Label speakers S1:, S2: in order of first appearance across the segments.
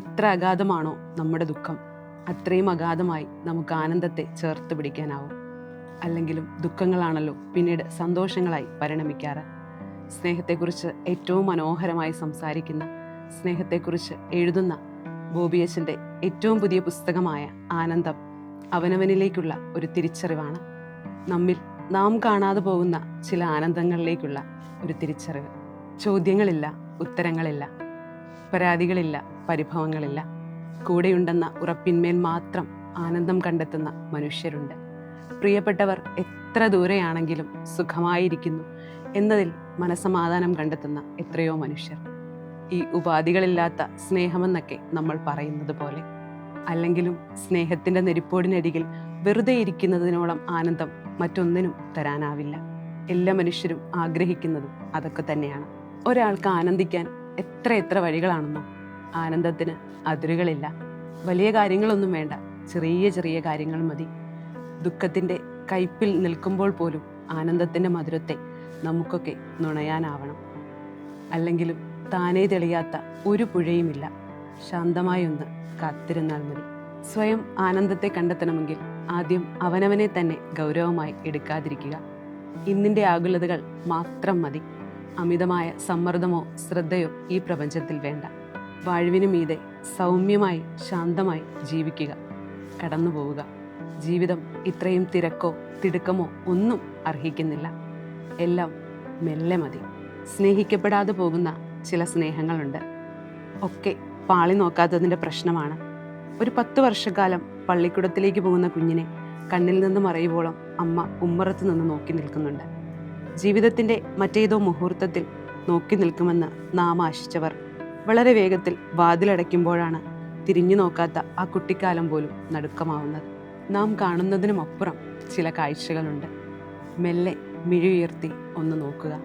S1: എത്ര അഗാധമാണോ നമ്മുടെ ദുഃഖം അത്രയും അഗാധമായി നമുക്ക് ആനന്ദത്തെ ചേർത്ത് പിടിക്കാനാവും. അല്ലെങ്കിലും ദുഃഖങ്ങളാണല്ലോ പിന്നീട് സന്തോഷങ്ങളായി പരിണമിക്കാറ്. സ്നേഹത്തെക്കുറിച്ച് ഏറ്റവും മനോഹരമായി സംസാരിക്കുന്ന സ്നേഹത്തെക്കുറിച്ച് എഴുതുന്ന ബോബിയച്ചന്റെ ഏറ്റവും പുതിയ പുസ്തകമായ ആനന്ദം അവനവനിലേക്കുള്ള ഒരു തിരിച്ചറിവാണ്. നമ്മിൽ നാം കാണാതെ പോകുന്ന ചില ആനന്ദങ്ങളിലേക്കുള്ള ഒരു തിരിച്ചറിവ്. ചോദ്യങ്ങളില്ല ഉത്തരങ്ങളില്ല പരാതികളില്ല പരിഭവങ്ങളില്ല. കൂടെയുണ്ടെന്ന ഉറപ്പിന്മേൽ മാത്രം ആനന്ദം കണ്ടെത്തുന്ന മനുഷ്യരുണ്ട്. പ്രിയപ്പെട്ടവർ എത്ര ദൂരെയാണെങ്കിലും സുഖമായിരിക്കുന്നു എന്നതിൽ മനസമാധാനം കണ്ടെത്തുന്ന എത്രയോ മനുഷ്യർ. ഈ ഉപാധികളില്ലാത്ത സ്നേഹമെന്നൊക്കെ നമ്മൾ പറയുന്നത് പോലെ. അല്ലെങ്കിലും സ്നേഹത്തിന്റെ നെരിപ്പോടിനരികിൽ വെറുതെ ഇരിക്കുന്നതിനോളം ആനന്ദം മറ്റൊന്നിനും തരാനാവില്ല. എല്ലാ മനുഷ്യരും ആഗ്രഹിക്കുന്നതും അതൊക്കെ തന്നെയാണ്. ഒരാൾക്ക് ആനന്ദിക്കാൻ എത്ര എത്ര വഴികളാണെന്നോ ആനന്ദത്തിന് അതിരുകളില്ല. വലിയ കാര്യങ്ങളൊന്നും വേണ്ട. ചെറിയ ചെറിയ കാര്യങ്ങൾ മതി. ദുഃഖത്തിന്റെ കയ്പിൽ നിൽക്കുമ്പോൾ പോലും ആനന്ദത്തിന്റെ മധുരത്തെ നമുക്കൊക്കെ നുണയാനാവണം. അല്ലെങ്കിലും താനേ തെളിയാത്ത ഒരു പുഴയുമില്ല. ശാന്തമായി ഒന്ന് കാത്തിരുന്നാൽ മതി. സ്വയം ആനന്ദത്തെ കണ്ടെത്തണമെങ്കിൽ ആദ്യം അവനവനെ തന്നെ ഗൗരവമായി എടുക്കാതിരിക്കുക. ഇന്നിന്റെ ആകുലതകൾ മാത്രം മതി. അമിതമായ സമ്മർദ്ദമോ ശ്രദ്ധയോ ഈ പ്രപഞ്ചത്തിൽ വേണ്ട. വാഴുവിനു മീതെ സൗമ്യമായി ശാന്തമായി ജീവിക്കുക. കടന്നു പോവുക. ജീവിതം ഇത്രയും തിരക്കോ തിടുക്കമോ ഒന്നും അർഹിക്കുന്നില്ല. എല്ലാം മെല്ലെ മതി. സ്നേഹിക്കപ്പെടാതെ പോകുന്ന ചില സ്നേഹങ്ങളുണ്ട്. ഒക്കെ പാളി നോക്കാത്തതിന്റെ പ്രശ്നമാണ്. ഒരു പത്ത് വർഷക്കാലം പള്ളിക്കുടത്തിലേക്ക് പോകുന്ന കുഞ്ഞിനെ കണ്ണിൽ നിന്ന് മറയുവോളം അമ്മ ഉമ്മറത്ത് നിന്ന് നോക്കി നിൽക്കുന്നുണ്ട്. ജീവിതത്തിന്റെ മറ്റേതോ മുഹൂർത്തത്തിൽ നോക്കി നിൽക്കുമെന്ന് നാം ആശിച്ചവർ വളരെ വേഗത്തിൽ വാതിലടയ്ക്കുമ്പോഴാണ് തിരിഞ്ഞു നോക്കാത്ത ആ കുട്ടിക്കാലം പോലും നടുക്കമാവുന്നത്. നാം കാണുന്നതിനുമപ്പുറം ചില കാഴ്ചകളുണ്ട്. മെല്ലെ മിഴിയുയർത്തി ഒന്ന് നോക്കുക.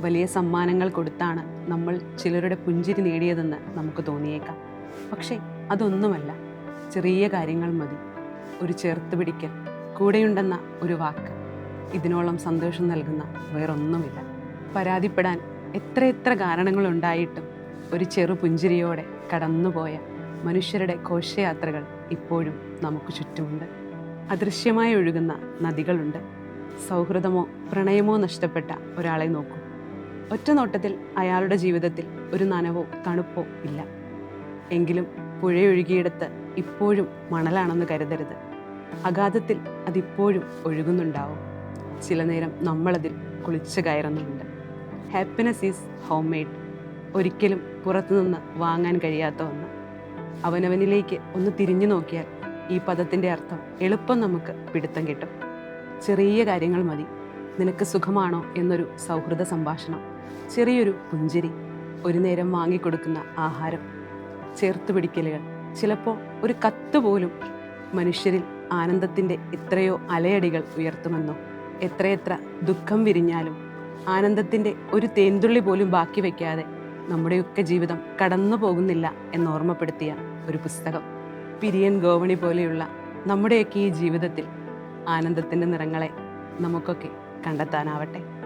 S1: വലിയ സമ്മാനങ്ങൾ കൊടുത്താണ് നമ്മൾ ചിലരുടെ പുഞ്ചിരി നേടിയതെന്ന് നമുക്ക് തോന്നിയേക്കാം. പക്ഷേ അതൊന്നുമല്ല. ചെറിയ കാര്യങ്ങൾ മതി. ഒരു ചേർത്ത് പിടിക്കൽ കൂടെയുണ്ടെന്ന ഒരു വാക്ക് ഇതിനോളം സന്തോഷം നൽകുന്ന വേറൊന്നുമില്ല. പരാതിപ്പെടാൻ എത്രയെത്ര കാരണങ്ങളുണ്ടായിട്ടും ഒരു ചെറു പുഞ്ചിരിയോടെ കടന്നുപോയ മനുഷ്യരുടെ ഘോഷയാത്രകൾ ഇപ്പോഴും നമുക്ക് ചുറ്റുമുണ്ട്. അദൃശ്യമായി ഒഴുകുന്ന നദികളുണ്ട്. സൗഹൃദമോ പ്രണയമോ നഷ്ടപ്പെട്ട ഒരാളെ നോക്കൂ. ഒറ്റ നോട്ടത്തിൽ അയാളുടെ ജീവിതത്തിൽ ഒരു നനവോ തണുപ്പോ ഇല്ല. എങ്കിലും പുഴയൊഴുകിയെടുത്ത് ഇപ്പോഴും മണലാണെന്ന് കരുതരുത്. അഗാധത്തിൽ അതിപ്പോഴും ഒഴുകുന്നുണ്ടാവും. ചില നേരം നമ്മളതിൽ കുളിച്ചു കയറുന്നുണ്ട്. ഹാപ്പിനെസ് ഈസ് ഹോം മെയ്ഡ് ഒരിക്കലും പുറത്തുനിന്ന് വാങ്ങാൻ കഴിയാത്ത ഒന്ന്. അവനവനിലേക്ക് ഒന്ന് തിരിഞ്ഞു നോക്കിയാൽ ഈ പദത്തിന്റെ അർത്ഥം എളുപ്പം നമുക്ക് പിടുത്തം കിട്ടും. ചെറിയ കാര്യങ്ങൾ മതി. നിനക്ക് സുഖമാണോ എന്നൊരു സൗഹൃദ സംഭാഷണം. ചെറിയൊരു പുഞ്ചിരി. ഒരു നേരം വാങ്ങിക്കൊടുക്കുന്ന ആഹാരം. ചേർത്ത് പിടിക്കലുകൾ. ചിലപ്പോൾ ഒരു കത്ത് പോലും മനുഷ്യരിൽ ആനന്ദത്തിന്റെ എത്രയോ അലയടികൾ ഉയർത്തുമെന്നോ എത്രയെത്ര ദുഃഖം വിരിഞ്ഞാലും ആനന്ദത്തിന്റെ ഒരു തേന്തുള്ളി പോലും ബാക്കി വയ്ക്കാതെ നമ്മുടെയൊക്കെ ജീവിതം കടന്നു പോകുന്നില്ല എന്നോർമ്മപ്പെടുത്തിയ ഒരു പുസ്തകം. പിരിയൻ ഗോവണി പോലെയുള്ള നമ്മുടെയൊക്കെ ഈ ജീവിതത്തിൽ ആനന്ദത്തിന്റെ നിറങ്ങളെ നമുക്കൊക്കെ കണ്ടെത്താനാവട്ടെ.